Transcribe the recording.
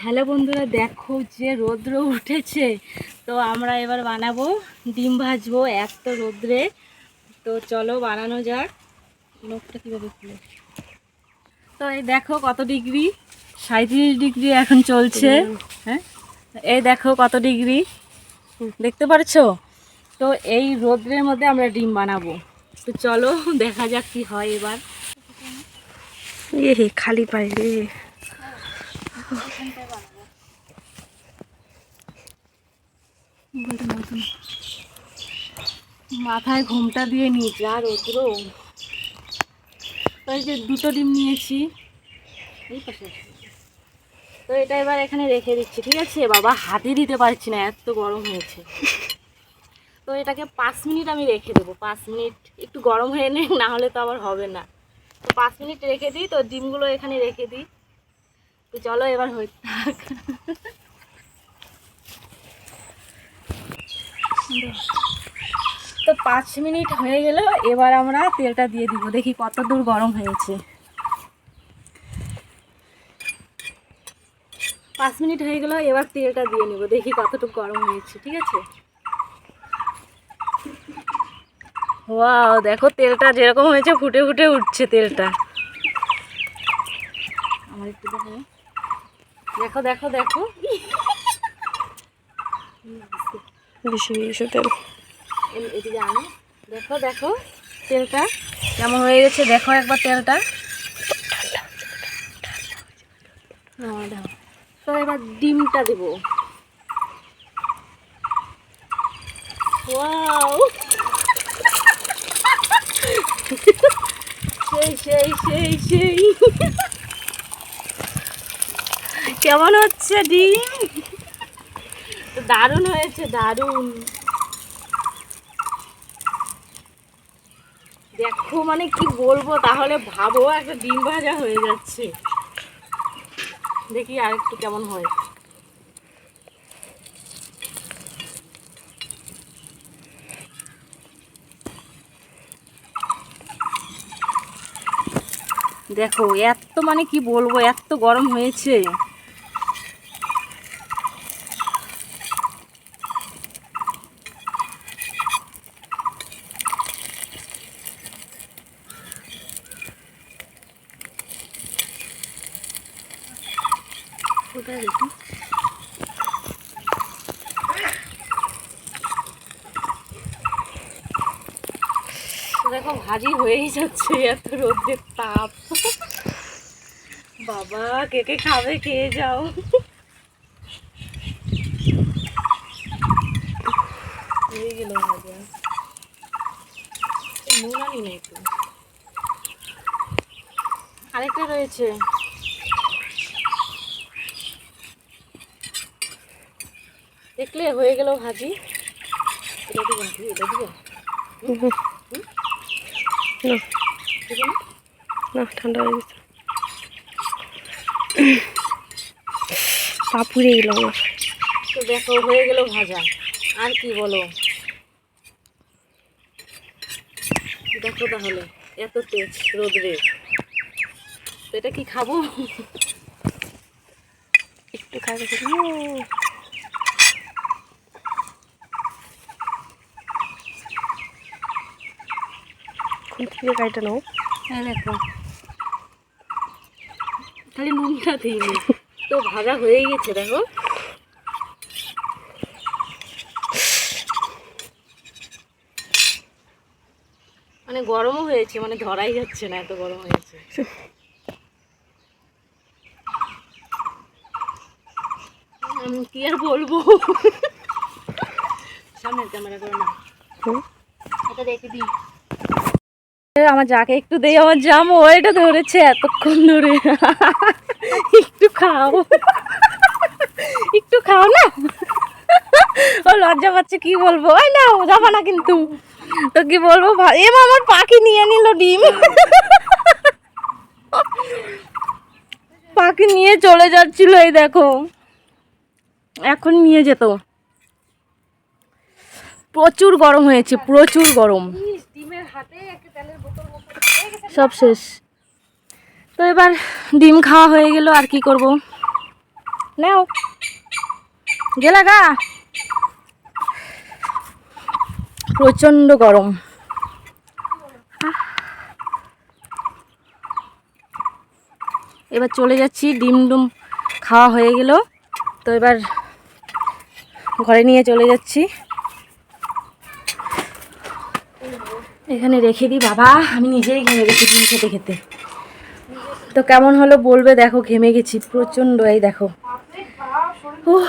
Hello বন্ধুরা, দেখো যে রৌদ্র উঠেছে। তো আমরা এবার বানাবো ডিম ভাজবো এক তো রৌদ্রে। তো চলো বানানো যাক। লোকটা কীভাবে খুলে তো এই দেখো কত ডিগ্রি? সাঁত্রিশ ডিগ্রি এখন চলছে। হ্যাঁ? এই দেখো কত ডিগ্রি? দেখতে পারছ? তো এই রৌদ্রের মধ্যে আমরা ডিম বানাবো। তো চলো দেখা যাক কি হয় এবার। এ খালি পাই রে মাথায় ঘুমটা দিয়ে নি যা রৌদ্র এই যে দুটো ডিম নিয়েছি। তো এটা এবার এখানে রেখে দিচ্ছি, ঠিক আছে? বাবা, হাতে দিতে পারছি না, এত গরম হয়েছে। তো এটাকে পাঁচ মিনিট আমি রেখে দেবো, পাঁচ মিনিট। একটু গরম হয়ে নে না হলে তো আবার হবে না। তো পাঁচ মিনিট রেখে দিই, তো ডিমগুলো এখানে রেখে দিই। তো চলো এবার হয়ে থাক। তো পাঁচ মিনিট হয়ে গেল, এবার আমরা তেলটা দিয়ে দিব। দেখি কত দূর গরম হয়েছে। পাঁচ মিনিট হয়ে গেল, এবার তেলটা দিয়ে নিব। দেখি কতটুকু গরম হয়েছে, ঠিক আছে? ওয়াও, দেখো তেলটা যেরকম হয়েছে, ফুটে ফুটে উঠছে তেলটা। আমার একটু দেখো। দেখো দেখো দেখো। বেশি বেশি তেল। এদিকে আনো। দেখো দেখো, তেলটা কেমন হয়ে গেছে? দেখো একবার তেলটা। তো এবার ডিমটা দেব। সেই সেই সেই সেই। কেমন হচ্ছে ডিম? দারুণ হয়েছে, দারুণ। দেখো মানে কি বলব, তাহলে ভাবো, একটা ডিম ভাজা হয়ে যাচ্ছে। দেখি আর একটু কেমন হয়। দেখো, এত মানে কি বলব, এত গরম হয়েছে। কোথায় দেখি দেখো, ভাজি হয়েই যাচ্ছে এত রোদের তাপ। বাবা, কে কে খাবে খেয়ে যাও। হয়ে আরেকটা রয়েছে। দেখলে হয়ে গেল ভাজি। এটা দিবেন কি এটা দিবেন না। না ঠান্ডা হয়ে গেছে। পা পুড়ে গেল আমার। তো দেখো হয়ে গেল ভাজা। আর কি বলো? দেখো তাহলে এত তেজ রোদরে। তো এটা কি খাব? একটু খাই কোন থেকে গাড়িটা নাও। হ্যাঁ দেখো। খালি নুনটা দিইনি তো ভাজা হয়ে গেছে দেখো। মানে গরমও হয়েছে মানে ধরাই যাচ্ছে না এত গরম হয়েছে। কি আর বলব? সামনের ক্যামেরা করে না। এটা দেখে দিই। আমার যাকে একটু দেই, আমার জাম ওইটা ধরেছে এতক্ষণ ধরে। একটু খাও। একটু খাও না? ও লজ্জা পাচ্ছে, কি বলব? ওই না যাব না কিন্তু। তো কি বলব এমা আমার পাখি নিয়ে নিল ডিম। পাখি নিয়ে চলে যাচ্ছিল, এই দেখো। এখন নিয়ে যেত। প্রচুর গরম হয়েছে, প্রচুর গরম। সব শেষ। তো এবার ডিম খাওয়া হয়ে গেল, আর কি করব? নাও। গেলা গা। প্রচণ্ড গরম। এবার চলে যাচ্ছি, ডিম ডুম খাওয়া হয়ে গেল। তো এবার ঘরে নিয়ে চলে যাচ্ছি। এখানে রেখে দিই বাবা। আমি নিজেই ঘেমে গেছি ডিম খেতে খেতে। তো কেমন হলো বলবে? দেখো ঘেমে গেছি প্রচণ্ড এই দেখো। উহ,